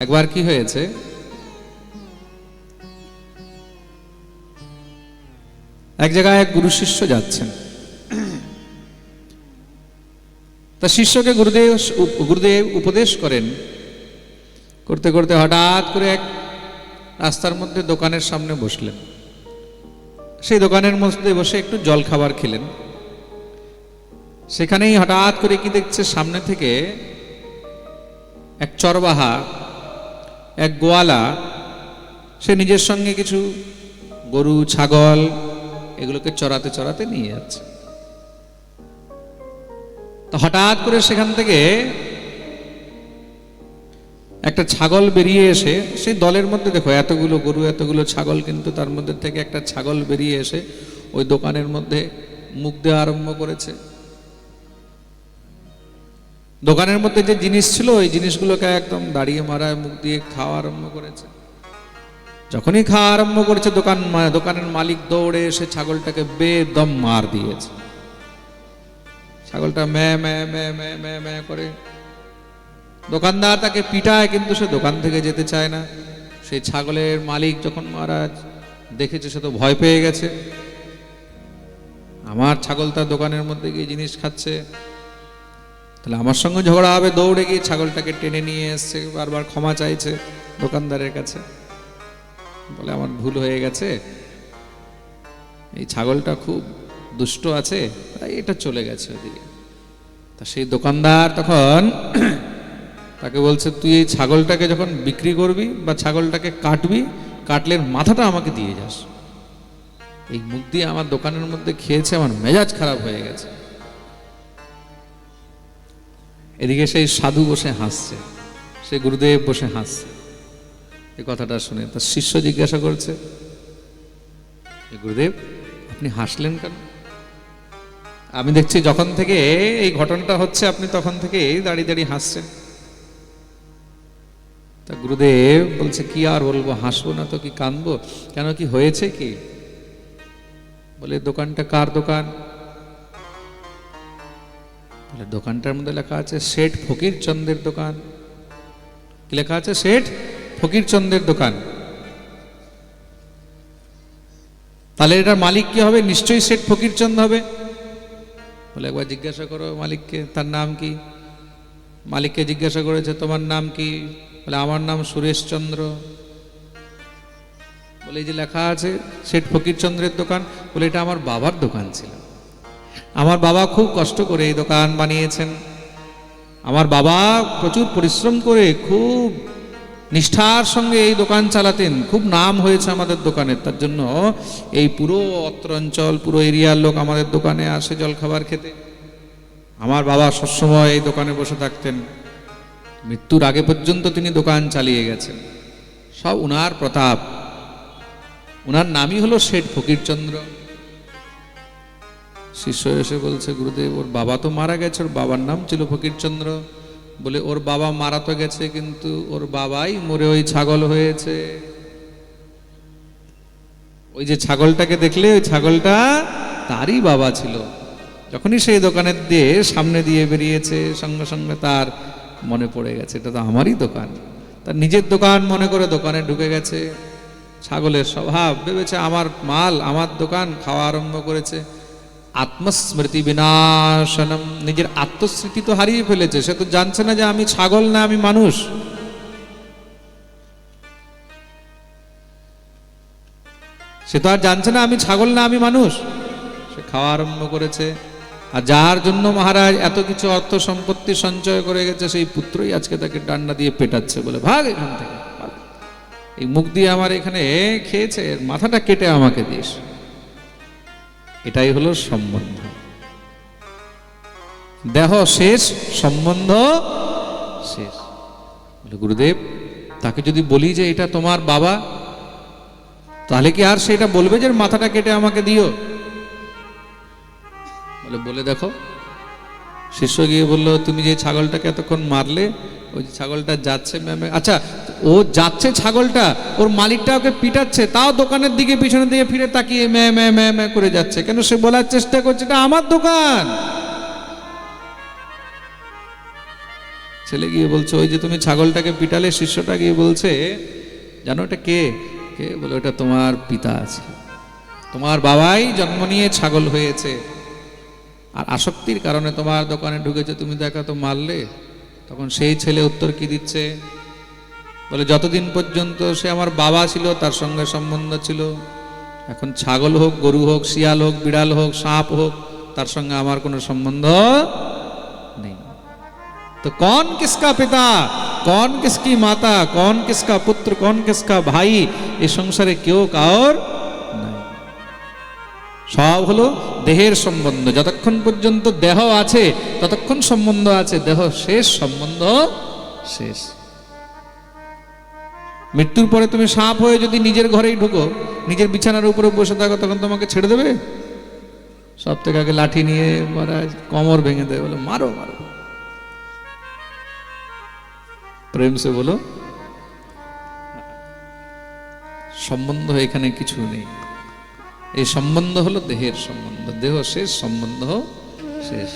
একবার কি হয়েছে? এক জায়গায় এক গুরু শিষ্য যাচ্ছেন। তা শিষ্যকে গুরুদেব গুরুদেব উপদেশ করেন। করতে করতে হঠাৎ করে এক রাস্তার মধ্যে দোকানের সামনে বসলেন। সেই দোকানের মধ্যে বসে একটু জল খাবার খেলেন। সেখানেই হঠাৎ করে কি দেখছে? সামনে থেকে এক চরবাহা এক গোয়ালা, সে নিজের সঙ্গে কিছু গরু, ছাগল এগুলোকে চড়াতে চড়াতে নিয়ে যাচ্ছে। তো হঠাৎ করে সেখান থেকে একটা ছাগল বেরিয়ে এসে, সেই দলের মধ্যে দেখো এতগুলো গরু, এতগুলো ছাগল কিন্তু তার মধ্যে থেকে একটা ছাগল বেরিয়ে এসে ওই দোকানের মধ্যে মুখ দেওয়া আরম্ভ করেছে। দোকানের মধ্যে যে জিনিস ছিল, ওই জিনিসগুলোকে একদম দাঁড়িয়ে মারায়, মুখ দিয়ে খাওয়া আরম্ভ করেছে। যখনই খাওয়া আরম্ভ করেছে, দোকান দোকানের মালিক দৌড়ে এসে ছাগলটাকে বেদম মার দিয়েছে। ছাগলটা ম্যা ম্যা ম্যা ম্যা ম্যা ম্যা করে দোকানদার তাকে পিটায়, কিন্তু সে দোকান থেকে যেতে চায় না। সেই ছাগলের মালিক যখন মহারাজ দেখেছে, সে তো ভয় পেয়ে গেছে। আমার ছাগল তার দোকানের মধ্যে গিয়ে জিনিস খাচ্ছে। তাহলে আমার সঙ্গে ঝগড়া হবে, দৌড়ে গিয়ে ছাগলটাকে টেনে নিয়ে এসছে, বারবার ক্ষমা চাইছে দোকানদারের কাছে। বলে, আমার ভুল হয়ে গেছে। এই ছাগলটা খুব দুষ্ট আছে এটা চলে গেছে ওদিকে। তা সেই দোকানদার তখন তাকে বলছে, তুই এই ছাগলটাকে যখন বিক্রি করবি বা ছাগলটাকে কাটবি কাটলে মাথাটা আমাকে দিয়ে যাস। এই মুখ দিয়ে আমার দোকানের মধ্যে খেয়েছে, আমার মেজাজ খারাপ হয়ে গেছে। এদিকে সেই সাধু বসে হাসছে, সে গুরুদেব বসে হাসছে। এই কথাটা শুনে তার শিষ্য জিজ্ঞাসা করছে গুরুদেব, আপনি হাসলেন কেন? আমি দেখছি যখন থেকে এই ঘটনাটা হচ্ছে, আপনি তখন থেকে দাঁড়িয়ে দাঁড়িয়ে হাসছেন। তা গুরুদেব বলছে, কি আর বলব, হাসবো না তো, কি কাঁদবো কেন, কি হয়েছে কি? বলে, দোকানটা কার দোকান? বলে দোকানটার মধ্যে লেখা আছে, শেঠ ফকির চন্দের দোকান। কি লেখা আছে? শেঠ ফকির চন্দের দোকান। তাহলে এটার মালিক কি হবে? নিশ্চয়ই শেঠ ফকির হবে। বলে একবার জিজ্ঞাসা করো মালিককে, তার নাম কি? মালিককে জিজ্ঞাসা করেছে, তোমার নাম কি? বলে, আমার নাম সুরেশচন্দ্র বলে, এই যে লেখা আছে, শেঠ ফকির চন্দ্রের দোকান। বলে, এটা আমার বাবার দোকান ছিল। আমার বাবা খুব কষ্ট করে এই দোকান বানিয়েছেন। আমার বাবা প্রচুর পরিশ্রম করে খুব নিষ্ঠার সঙ্গে এই দোকান চালাতেন। খুব নাম হয়েছে আমাদের দোকানের। তার জন্য এই পুরো অত্র অঞ্চল, পুরো এরিয়ার লোক আমাদের দোকানে আসে জলখাবার খেতে। আমার বাবা সবসময় এই দোকানে বসে থাকতেন। মৃত্যুর আগে পর্যন্ত তিনি দোকান চালিয়ে গেছেন। সব উনার প্রতাপ। উনার নামই হলো শেঠ ফকিরচন্দ্র। শিষ্য এসে বলছে, গুরুদেব, ওর বাবা তো মারা গেছে, ওর বাবার নাম ছিল ফকিরচন্দ্র। বলে, ওর বাবা মারা তো গেছে, কিন্তু ওর বাবাই মরে ওই ছাগল হয়েছে। ওই যে ছাগলটাকে দেখলে, ওই ছাগলটা তারই বাবা ছিল। যখনই সেই দোকানের দিয়ে সামনে দিয়ে বেরিয়েছে, সঙ্গে সঙ্গে তার মনে পড়ে গেছে, এটা তো আমারই দোকান। তার নিজের দোকান মনে করে দোকানে ঢুকে গেছে। ছাগলের স্বভাব ভেবেছে, আমার মাল, আমার দোকান, খাওয়া আরম্ভ করেছে। আত্মস্মৃতি বিনাশনম। নিজের আত্মস্মৃতি তো হারিয়ে ফেলেছে। সে তো জানছে না যে আমি ছাগল না আমি মানুষ। সে তো আর জানছে না আমি ছাগল না আমি মানুষ। সে খাওয়া আরম্ভ করেছে। আর যার জন্য মহারাজ এত কিছু অর্থ সম্পত্তি সঞ্চয় করে গেছে, সেই পুত্রই আজকে তাকে ডান্ডা দিয়ে পেটাচ্ছে বলে, ভাগ এখান থেকে এই মুখ দিয়ে আমার এখানে খেয়েছে মাথাটা কেটে আমাকে দিস। এটাই হলো সম্বন্ধ। দেহ শেষ, সম্বন্ধ শেষ। গুরুদেব, তাকে যদি বলি যে এটা তোমার বাবা, তাহলে কি আর সেটা বলবে যে মাথাটা কেটে আমাকে দিও? বলে বলে দেখো শিষ্য গিয়ে বলল, তুমি যে ছাগলটাকে এতক্ষণ মারলে, ওই ছাগলটা যাচ্ছে ম্যামে। আচ্ছা ও যাচ্ছে ছাগলটা, ওর মালিকটা ওকে পিটাচ্ছে, তাও দোকানের দিকে, পিছনের দিকে ফিরে তাকিয়ে ম্যা ম্যা ম্যা ম্যা করে যাচ্ছে। কেন সে বলার চেষ্টা করছে, এটা আমার দোকান! ছেলে গিয়ে বলছে, ওই যে তুমি ছাগলটাকে পিটালে, শিষ্যটা গিয়ে বলছে, জানো এটা কে? কে? বলে, ওটা তোমার পিতা আছে। তোমার বাবাই জন্ম নিয়ে ছাগল হয়েছে। আর আসক্তির কারণে তোমার দোকানে ঢুকেছে তুমি দেখা তো মারলে তখন সেই ছেলে উত্তর কি দিচ্ছে বলে যতদিন পর্যন্ত সে আমার বাবা ছিল তার সঙ্গে সম্বন্ধ ছিল এখন ছাগল হোক গরু হোক শিয়াল হোক বিড়াল হোক সাপ হোক তার সঙ্গে আমার কোনো সম্বন্ধ নেই तो कौन किसका पिता कौन किसकी माता कौन किसका पुत्र कौन किसका भाई এই সংসারে কেউ কার নাই সব হলো দেহের সম্বন্ধ। যতক্ষণ পর্যন্ত দেহ আছে, ততক্ষণ সম্বন্ধ আছে। দেহ শেষ, সম্বন্ধ শেষ। মৃত্যুর পরে তুমি সাপ হয়ে যদি নিজের ঘরেই ঢুকো, নিজের বিছানার উপরে বসে থাকো, তখন তোমাকে ছেড়ে দেবে? সব থেকে আগে লাঠি নিয়ে মহারাজ কমর ভেঙে দেবে বলে, মারো মারো। প্রেম সে বলো, সম্বন্ধ এখানে কিছু নেই। এই সম্বন্ধ হলো দেহের সম্বন্ধ। দেহ শেষ সম্বন্ধ শেষ।